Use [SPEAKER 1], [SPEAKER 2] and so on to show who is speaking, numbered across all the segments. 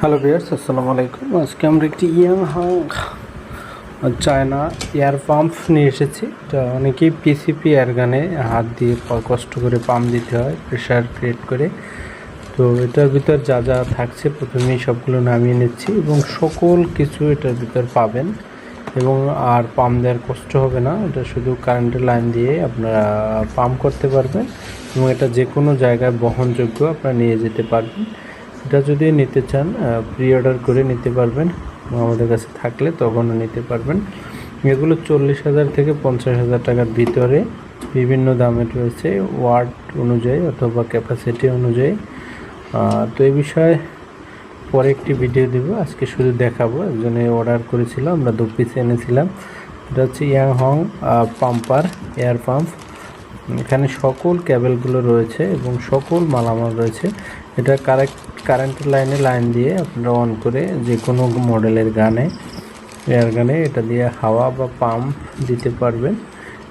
[SPEAKER 1] Hello বিয়ার্স আসসালামু আলাইকুম আজকে আমরা একটি young Hang China air pump নিয়ে এসেছি। এটা অনেকেই পিসিপি গানে হাত দিয়ে কষ্ট করে পাম্প দিতে হয় প্রেশার ক্রিয়েট করে। তো এটার ভিতর যা যা থাকছে, প্রথমেই সবগুলো নামিয়ে নিচ্ছি এবং সকল কিছু এটার ভিতর পাবেন। এবং আর পাম্প দেওয়ার কষ্ট হবে না, এটা শুধু কারেন্টের লাইন দিয়ে আপনারা পাম্প করতে পারবেন এবং এটা যে কোনো জায়গায় বহনযোগ্য আপনারা নিয়ে যেতে পারবেন। এটা যদি নিতে চান প্রি অর্ডার করে নিতে পারবেন। আমাদের কাছে থাকলে তখনও নিতে পারবেন। এগুলো চল্লিশ হাজার থেকে পঞ্চাশ হাজার টাকার ভিতরে বিভিন্ন দামের রয়েছে ওয়ার্ড অনুযায়ী অথবা ক্যাপাসিটি অনুযায়ী। তো এই বিষয়ে পরে একটি ভিডিও দেবো। আজকে শুধু দেখাবো। একজনে অর্ডার করেছিল, আমরা দু পিস এনেছিলাম। এটা হচ্ছে ইয়াং হং পাম্পার এয়ার পাম্প এখানে সকল ক্যাবেলগুলো রয়েছে এবং সকল মালামাল রয়েছে। এটা কারেক্ট কারেন্টের লাইনে লাইন দিয়ে আপনারা অন করে যে কোনো মডেলের গানে এয়ার গানে এটা দিয়ে হাওয়া বা পাম্প দিতে পারবেন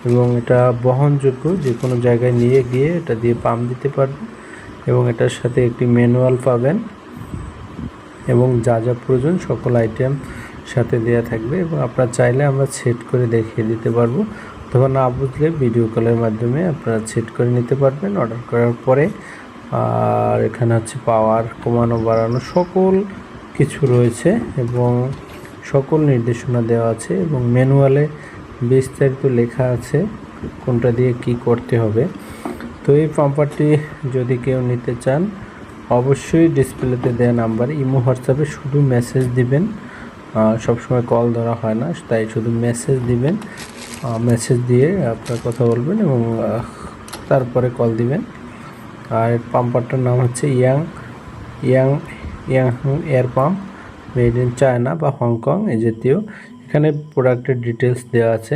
[SPEAKER 1] এবং এটা বহনযোগ্য যে কোনো জায়গায় নিয়ে গিয়ে এটা দিয়ে পাম্প দিতে পারবেন এবং এটার সাথে একটি ম্যানুয়াল পাবেন এবং যা যা প্রয়োজন সকল আইটেম সাথে দেওয়া থাকবে এবং আপনারা চাইলে আমরা সেট করে দেখিয়ে দিতে পারব। তখন না বুঝলে ভিডিও কলের মাধ্যমে আপনারা সেট করে নিতে পারবেন অর্ডার করার পরে। আর এখানে হচ্ছে পাওয়ার কমানো, বাড়ানো সকল কিছু রয়েছে এবং সকল নির্দেশনা দেওয়া আছে এবং ম্যানুয়ালে বিস্তারিত লেখা আছে কোনটা দিয়ে কি করতে হবে। তো এই পাম্পারটি যদি কেউ নিতে চান, অবশ্যই ডিসপ্লেতে দেওয়া নাম্বার ইমো, হোয়াটসঅ্যাপে শুধু মেসেজ দিবেন। সবসময় কল ধরা হয় না, তাই শুধু মেসেজ দিবেন। মেসেজ দিয়ে আপনার কথা বলবেন এবং তারপরে কল দিবেন। আর পাম্পারটার নাম হচ্ছে young young young air pump made in China বা হংকং এ জাতীয়। এখানে প্রোডাক্টের ডিটেলস দেওয়া আছে।